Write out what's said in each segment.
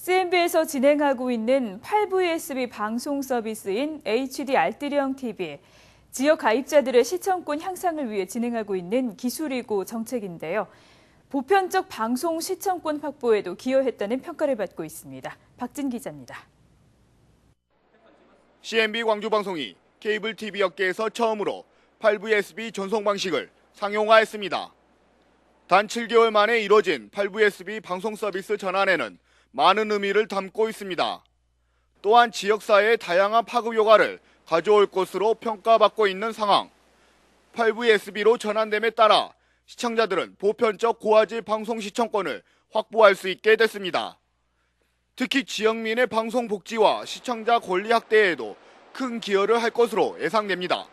CNB에서 진행하고 있는 8VSB 방송 서비스인 HD 알뜰형 TV. 지역 가입자들의 시청권 향상을 위해 진행하고 있는 기술이고 정책인데요. 보편적 방송 시청권 확보에도 기여했다는 평가를 받고 있습니다. 박진 기자입니다. CNB 광주방송이 케이블 TV 업계에서 처음으로 8VSB 전송 방식을 상용화했습니다. 단 7개월 만에 이뤄진 8VSB 방송 서비스 전환에는 많은 의미를 담고 있습니다. 또한 지역사회의 다양한 파급 효과를 가져올 것으로 평가받고 있는 상황. 8VSB로 전환됨에 따라 시청자들은 보편적 고화질 방송 시청권을 확보할 수 있게 됐습니다. 특히 지역민의 방송 복지와 시청자 권리 확대에도 큰 기여를 할 것으로 예상됩니다.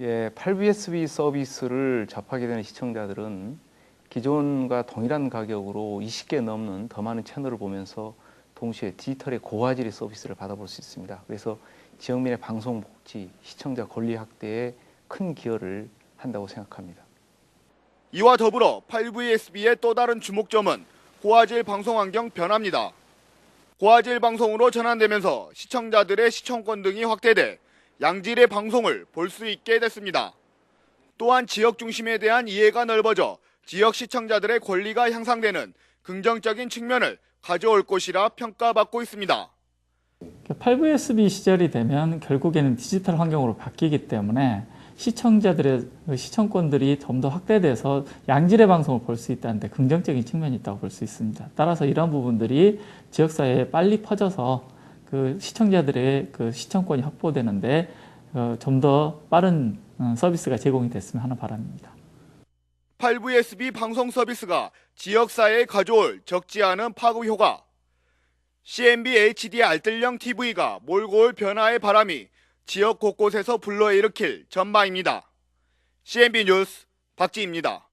예, 8VSB 서비스를 접하게 되는 시청자들은 기존과 동일한 가격으로 20개 넘는 더 많은 채널을 보면서 동시에 디지털의 고화질의 서비스를 받아볼 수 있습니다. 그래서 지역민의 방송 복지, 시청자 권리 확대에 큰 기여를 한다고 생각합니다. 이와 더불어 8VSB의 또 다른 주목점은 고화질 방송 환경 변화입니다. 고화질 방송으로 전환되면서 시청자들의 시청권 등이 확대돼 양질의 방송을 볼 수 있게 됐습니다. 또한 지역 중심에 대한 이해가 넓어져 지역 시청자들의 권리가 향상되는 긍정적인 측면을 가져올 것이라 평가받고 있습니다. 8VSB 시절이 되면 결국에는 디지털 환경으로 바뀌기 때문에 시청자들의 그 시청권들이 좀 더 확대돼서 양질의 방송을 볼 수 있다는데 긍정적인 측면이 있다고 볼 수 있습니다. 따라서 이런 부분들이 지역사회에 빨리 퍼져서 그 시청자들의 그 시청권이 확보되는데 어, 좀더 빠른 어, 서비스가 제공이 됐으면 하는 바람입니다. 8VSB 방송 서비스가 지역사회에 가져올 적지 않은 파급 효과. CNB HD 알뜰형 TV가 몰고 올 변화의 바람이 지역 곳곳에서 불러일으킬 전망입니다. CNB 뉴스 박지입니다.